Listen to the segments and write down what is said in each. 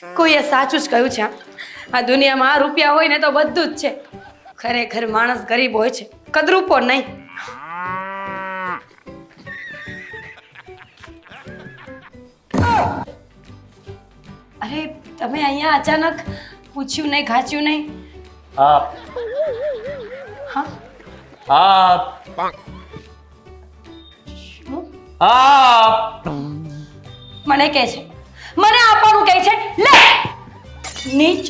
કોઈએ સાચું જ કહ્યું છે આ દુનિયામાં આ રૂપિયા હોય ને તો બધું જ છે. ખરેખર માણસ ગરીબ હોય છે. કદરૂપો નહીં. અરે તમે અહીંયા અચાનક પૂછ્યું નહીં ખાચ્યું નહીં? હા? હા? હા મને કહે છે. મને આપવાનું કહે છે લે! નીચ.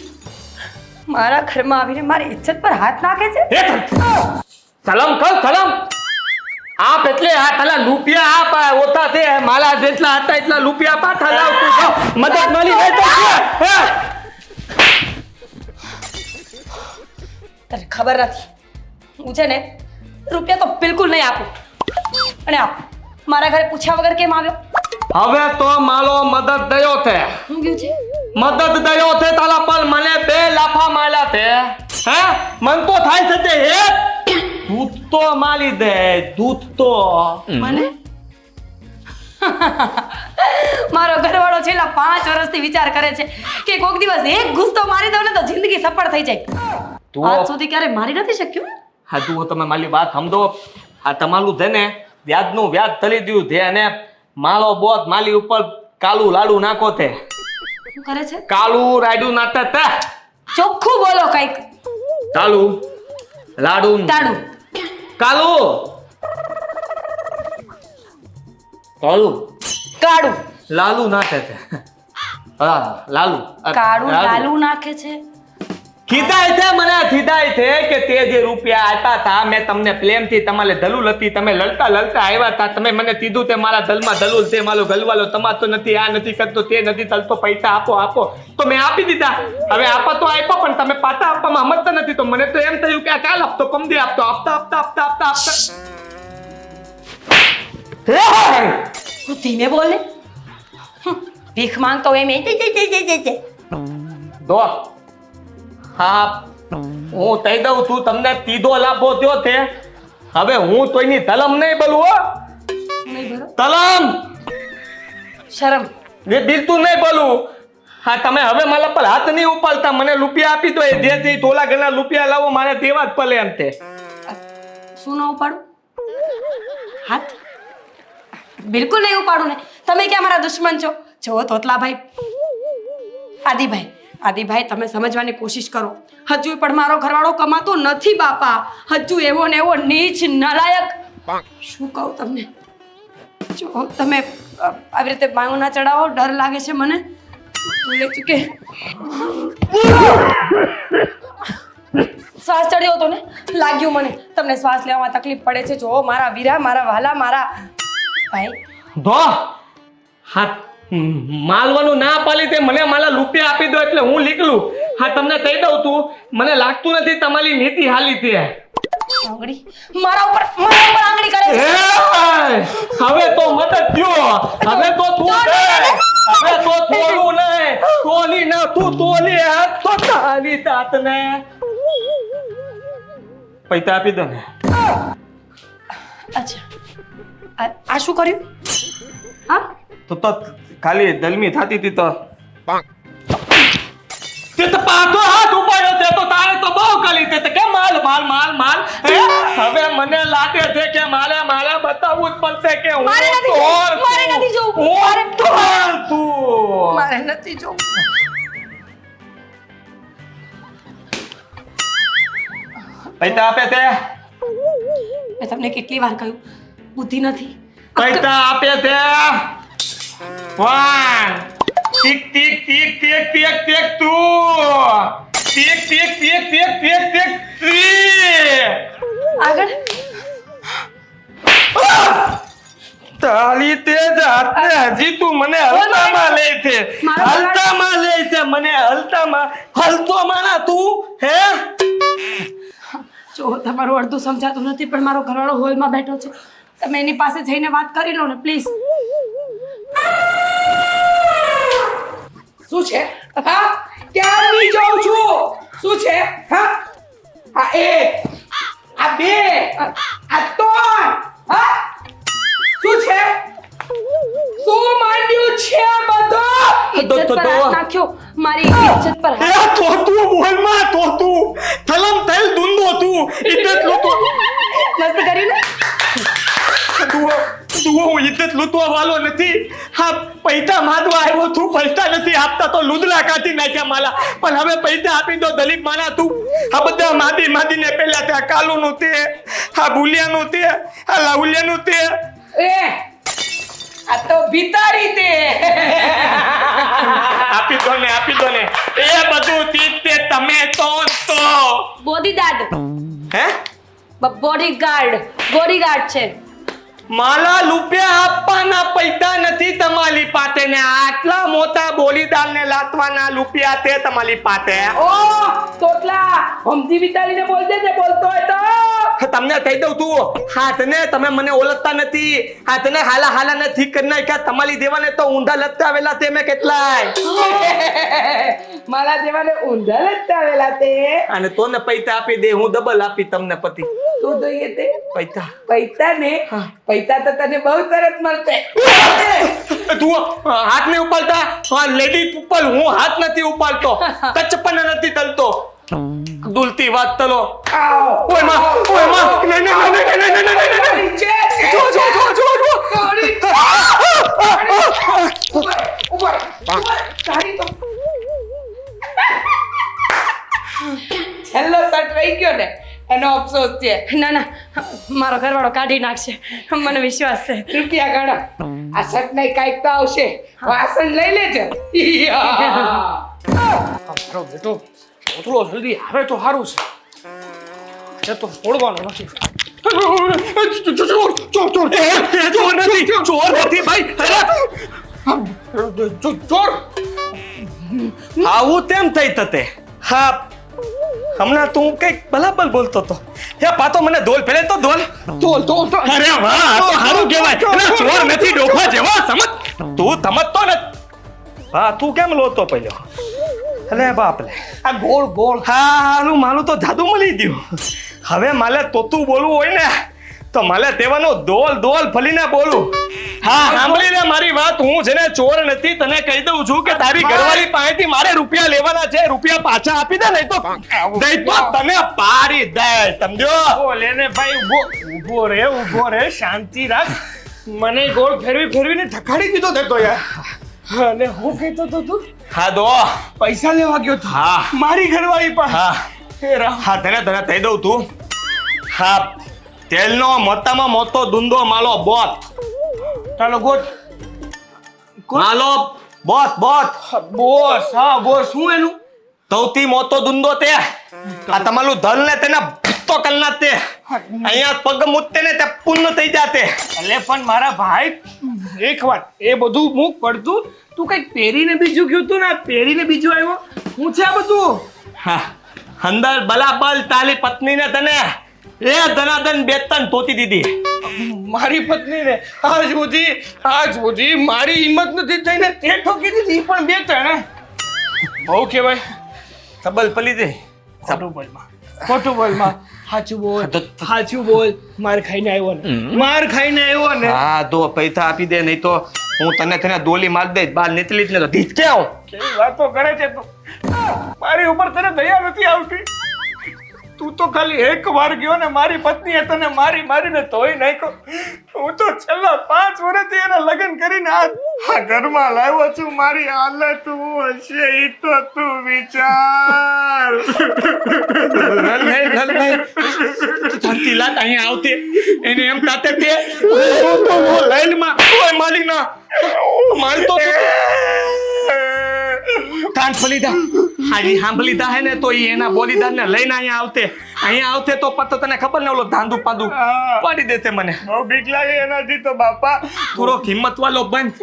મારા ઘરમાં આવીને મારી ઇજ્જત પર હાથ નાખે છે? સલામ કર સલામ આપ એટલે આ પેલા રૂપિયા આપ ઓતા છે માલા જેટલા હતા એટલા રૂપિયા પાછા લાવ તું મદદ મળી જાય તો તને ખબર નથી. હું છે ને રૂપિયા તો બિલકુલ નહીં આપું. અને આપ મારા ઘરે પૂછ્યા વગર કેમ આવ્યો? હવે તો માલો મદદ દયો છે? મદદ દયો છે તાલા પર મને બે લાફા માલ્યા તે. હે? મન તો થાય છે તે હે દૂધ તો માલી દે દૂધ તો. મને? મારો ઘરવાળો છેલ્લા પાંચ વર્ષથી વિચાર કરે છે કે કોઈક દિવસ એક ગુસ્તો મારી દઉં ને તો જિંદગી સફળ થઈ જાય. તું? આજ સુધી ક્યારે મારી નથી શક્યું? હા તું તમે મારી વાત સમજો. આ તમારું છે ને વ્યાજનું વ્યાજ તલી દઉં છે અને માલો બોત માલી ઉપર કાલુ લાડુ નાખો તે. શું કરે છે? કાલુ રાડુ નાતા તે. ચોખ્ખું બોલો કંઈક. કાલું લાડુ. તાડુ. કાલુ. કાલુ. કાડુ લાલુ નાખે છે હા લાલુ. કાળું લાલુ. નાખે છે. છે મને ખીદાય છે કે તે જે રૂપિયા આપ્યા હતા મેં તમને પ્રેમથી તમારે દલુલ હતી તમે લડતા લડતા આવ્યા હતા તમે મને કીધું તે મારા દલમાં દલુલ છે મારો ગલવાલો તમાતો નથી આ નથી કરતો તે નથી તલતો પૈસા આપો આપો. તો મેં આપી દીધા. હવે આપા તો આપ્યા પણ તમે પાછા આપવામાં સમજતા નથી. તો મને તો એમ થયું કે આ કાલ આપતો પમદી આપતો આપતા આપતા આપતા આપતા આપતા હે! તું ધીમે બોલે ભીખ માંગતો એમ એ. દો. હા. હું કહી દઉં છું તમને તીધો લાભો થયો તે હવે હું તો એની તલમ નહીં બોલું હો. તલમ શરમ. એ બિલકુલ નહીં બોલું. હા તમે હવે મારા પર હાથ નહીં ઉપાડતા. મને રૂપિયા આપી દો એ જે જે ટોલા ઘરના રૂપિયા લાવો મારે દેવા જ પડે એમ તે. શું ના ઉપાડું? હાથ? બિલકુલ નહીં ઉપાડું ને. તમે ક્યાં મારા દુશ્મન છો? જો તોતલાભાઈ આદિભાઈ. આદિભાઈ તમે સમજવાની કોશિશ કરો. હજુ પણ મારો ઘરવાળો કમાતો નથી બાપા. હજુ એવો ને એવો નીચ નલાયક. શું કહું તમને? જો તમે આવી રીતે માંગુ ના ચડાવો ડર લાગે છે મને. બોલે છે કે શ્વાસ ચડ્યો હતો ને? લાગ્યું મને. તમને શ્વાસ લેવામાં તકલીફ પડે છે. જો મારા વીરા મારા વાલા મારા ભાઈ. ધો. હા હમ, માલવાનું ના પાલી તે મને મારા રૂપિયા આપી દો એટલે હું નીકળું. હા તમને કહી દઉં તું મને લાગતું નથી તમારી નીતિ હાલી તે આંગળી. મારા ઉપર મારા ઉપર આંગળી કરે છે. હવે તો મદદ થયો. હવે તો તું હવે તો થોડું નહીં. તોલી ના તું તોલી હાથ તો તારી તાતને પૈસા આપી દો ને. અચ્છા. આ આ શું કર્યું? હા? તો તો ખાલી દલમી થતી હતી તો. તે તો પાછો હાથ ઉપાડ્યો તે તો તારે તો બહુ કલી તે કે માલ માલ માલ? માલ હવે મને લાગે છે કે મારે મારે બતાવવું જ પડશે કે હું મારે નથી જોવું. મારે નથી જોવું. મારે- ચોર મારે નથી જોવું. પૈતા આપે તે? મેં તમને કેટલી વાર કહ્યું બુદ્ધિ નથી. પૈતા આપે તે? વન ટીક tick tick tick tick tick two tick tick tick tick tick tick three આગળ તાલી તે જાતે હજી તું મને હલતામાં લે છે હલતામાં લે છે મને હલતામાં હલતો માના તું હે જો તમારું અડધું સમજાતું નથી પણ મારો ઘરવાળો હોલમાં બેઠો છે તમે એની પાસે જઈને વાત કરી લો ને પ્લીઝ શું છે? હા? ક્યારની જાઉં છું? શું છે? હા? આ એક આ બે આ ત્રણ હા? શું છે? શું માંડ્યું છે બધું? તો- પર તો- હાથ નાખ્યો. મારી ઇજ્જત પર હાથ તો તું બોલમાં તો તું થલમ થલ દુંદો તું. ઇજ્જત લૂંટવા મસ્ત કર્યું ને? તું તું હું ઇજ્જત લૂંટવા વાલો નથી? હા પૈસા માંગવા આવ્યો તું પૈસા નથી આપતા તો લુદલા કાઢી નાખ્યા માલા. પણ હવે પૈસા આપી દો દલીપ માના તું. આ બધા માદી માદીને પેલા ત્યાં કાલુનું તે આ ભૂલિયાનું તે આ લાઉલિયાનું તે. એ આ તો ભિતારી તે. આપી દો ને આપી દો ને. એ બધું ચીજ તે તમે તો તો બોડીગાર્ડ. હે? બોડીગાર્ડ બોડીગાર્ડ છે. માલા રૂપિયા આપવાના પૈસા નથી તમારી પાસે ને આટલા મોટા બોલીદાર ને લાતવાના રૂપિયા તે તમારી પાસે. ઓ તોટલા હમજી ભીતારીને બોલ જે બોલતો હોય તો. તમને કહી દઉં તું હાથને તમે મને ઓળખતા નથી. હાથને હાલા હાલા ને ઠીક કરી નાખ્યા. તમારી દેવાને તો ઊંધા લગતા આવેલા તે મેં કેટલાય. મારા જેવાને ઊંધા લટકાવેલા તે. અને તોને પૈતા આપી દે હું ડબલ આપી તમને પતિ. તું જોઈએ તે. પૈતા પૈતા ને પૈતા તો તને બહુ સરસ મળશે. તું હાથ નહીં ઉપાડતા. લેડી ઉપર હું હાથ નથી ઉપાડતો. કચ્છ નથી તલતો. દુલતી વાત તલો. ઓયમાં ઓયમાં. નહીં નહીં નહીં નહીં નહીં નહીં નહીં નીચે જો જો જો જો જો તારી ઉપર ને એનો અફસોસ છે ના ના મારો ઘરવાળો કાઢી નાખશે મને વિશ્વાસ છે રૂપિયા ગણો આ શર્ટ ને કાંઈક તો આવશે વાસણ લઈ લેજો મારો બેટો થોડો જલ્દી આવે તો સારું છે એ તો છોડવાનો નથી ચોર ચોર એ, એ ચોર નથી ચોર નથી ભાઈ ચોર આવું તેમ થઈ તતે હા હમણાં તું કંઈક બલાબલ બોલતો તો હે પાતો મને ધોલ પેલે તો ધોલ. ધોલ તોલ. અરે વાહ આ તો સારું કહેવાય. અરે ચોર નથી ડોફા જેવા સમજ? તું સમજતો ને. હા તું કેમ લોતો પહેલો અરે બાપ લે આ ગોળ ગોળ. હા હાલું માલું તો જાદુ મળી ગયું. હવે માલે તોતું બોલવું હોય ને તો માલે તેવાનો દોલ દોલ ફલીને બોલું. હા સાંભળી લે મારી વાત. હું જેને ચોર નથી તને કહી દઉં છું કે તારી ઘરવાળી પાસેથી મારે રૂપિયા લેવાના છે. રૂપિયા પાછા આપી દે નહીં તો નહીં તો તને પાડી દે સમજો બોલે ને ભાઈ ઊભો. ઊભો રે ઊભો રે શાંતિ રાખ. મને ગોળ ફેરવી ફેરવીને ઠકાડી દીધો દેતો યાર. અને હું કહેતો તો તું હા દો. પૈસા લેવા ગયો તો. હા. મારી ઘરવાળી પાસે. હા. હે હા તને તને કહી દઉં તું. હા તેલનો મોટામાં મોટો દુંદો માલો બોત. ચાલો ગોટ માલો બોત બોત બોસ. હા બોસ. શું એનું? સૌથી મોટો દુંદો તે. આ તમારું ધન ને તેના ભૂતો કલના તે. અહીંયા પગ મૂકતે ને તે પૂર્ણ થઈ જાતે. એટલે પણ મારા ભાઈ એક વાત એ બધું મૂક પડતું તું કંઈક પહેરીને બીજું ગયું તું ને પહેરીને બીજું આવ્યો. હું છે આ બધું? હા. અંદર બલાબલ તાલી પત્નીને તને. એ ધનાધન બેતન તોતી દીધી. મારી પત્નીને આજ સુધી આજ સુધી મારી હિંમત નથી થઈને તે ઠોકી દીધી પણ બે ત્રણ બહુ કહેવાય. સબલ પલી દે. ખોટું બોલમાં. ખોટું બોલમાં. સાચું બોલ સાચું બોલ. માર ખાઈને આવ્યો ને. માર ખાઈને આવ્યો ને. હા તો પૈસા આપી દે નહીં તો હું તને તને દોલી માર દઈશ બહાર નીકળી જ ને તો ધીચકે આવું? કેવી વાતો કરે છે તું? મારી ઉપર તને દયા નથી આવતી. તું તો ખાલી એક વાર ગયો ને મારી પત્નીએ તને મારી મારીને ધોઈ નાખ્યો. હું તો છેલ્લા પાંચ વર્ષથી એના લગ્ન કરીને આ ઘરમાં લાવ્યો છું. મારી હાલત હું હશે એ તો તું વિચાર. ધરતી લાત અહીંયા આવતી. એને એમ તાતે તે લાઈનમાં માલી ના મારતો કાન ફલી દા. હાજી સાંભળી દા હે ને તો ઈ એના બોલીદાર ને લઈને અહીંયા આવતે. અહીંયા આવતે તો પત્તો તને ખબર ને ઓલો ધાંધુ પાદુ. પાડી દેતે મને. બહુ બીક લાગે એનાથી તો બાપા. થોડો હિંમત વાલો બંધ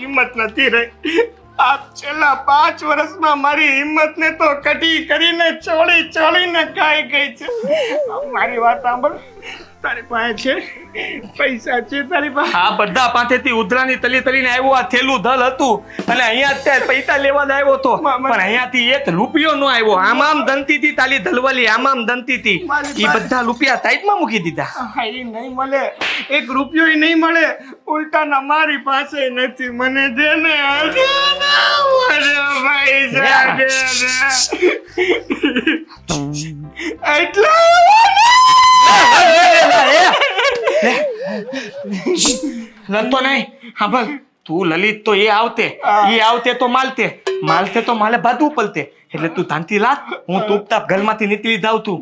હિંમત નથી રહી. આ છેલ્લા પાંચ વર્ષમાં મારી હિંમત ને તો કટી કરીને ચોળી ચોળીને ખાઈ ગઈ છે. મારી વાત સાંભળ. તારી પાસે છે? પૈસા છે તારી પાસે? આ બધા પાસેથી ઉધરાની તલી તલીને આવ્યો આ થેલું ધલ હતું. અને અહીંયા અત્યારે પૈસા લેવા આવ્યો તો. પણ અહીંયાથી એક રૂપિયો નો આવ્યો. આમ આમ દંતી હતી તાલી ધલવાલી આમ આમ દંતી હતી એ બધા રૂપિયા સાઈડમાં મૂકી દીધા. એ નહીં મળે. એક રૂપિયો નહીં મળે. ઉલટાના મારી પાસે નથી. મને ને ને, દે ને. એટલા લડતો નહીં. હા ભલ તું લલિત તો એ આવતે એ આવતે તો માલતે. માલતે તો માલે બાદવું પલતે. એટલે તું તાંતી લાત હું તૂપતાપ તાપ ઘરમાંથી નીકળી જાવ તું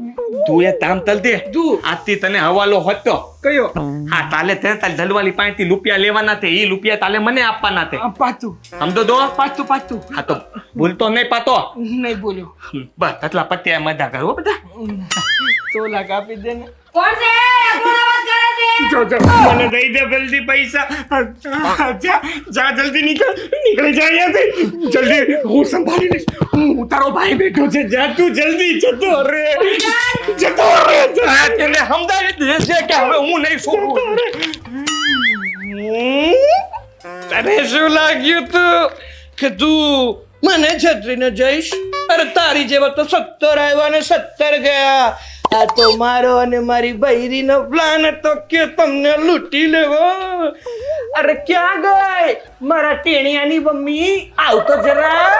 તું એ તામ તલ દે તું. આજથી તને હવાલો હતો. કયો? હા તાલે તે તાલ ધલવાલી પાસેથી રૂપિયા લેવાના તે એ રૂપિયા તાલે મને આપવાના તે. પાતું સમજો દો. પાતું પાતું હા તો ભૂલતો નહીં પાતો. નહીં બોલ્યો બસ એટલા પત્યા મજા કરો બધા. તો આપી દે ને. કોણ છે? જો જો મને દઈ દે જલ્દી પૈસા. જા જા જલ્દી નીકળ. નીકળી જા અહીંયાથી. જલ્દી હું સંભાળી લઈશ હું તારો ભાઈ બેઠો છે. જા તું જલ્દી જતો રે જતો રે જા. એને સમજાવી છે કે હવે હું નહીં છોડું તને શું લાગ્યું તું કે તું મને છત્રીને જઈશ? અરે તારી જેવા તો સત્તર આવ્યા ને સત્તર ગયા. આ તો મારો અને મારી બૈરીનો પ્લાન હતો કે તમને લૂંટી લેવો. અરે ક્યાં ગઈ? મારા ટેણિયાની મમ્મી, આવતો જરા.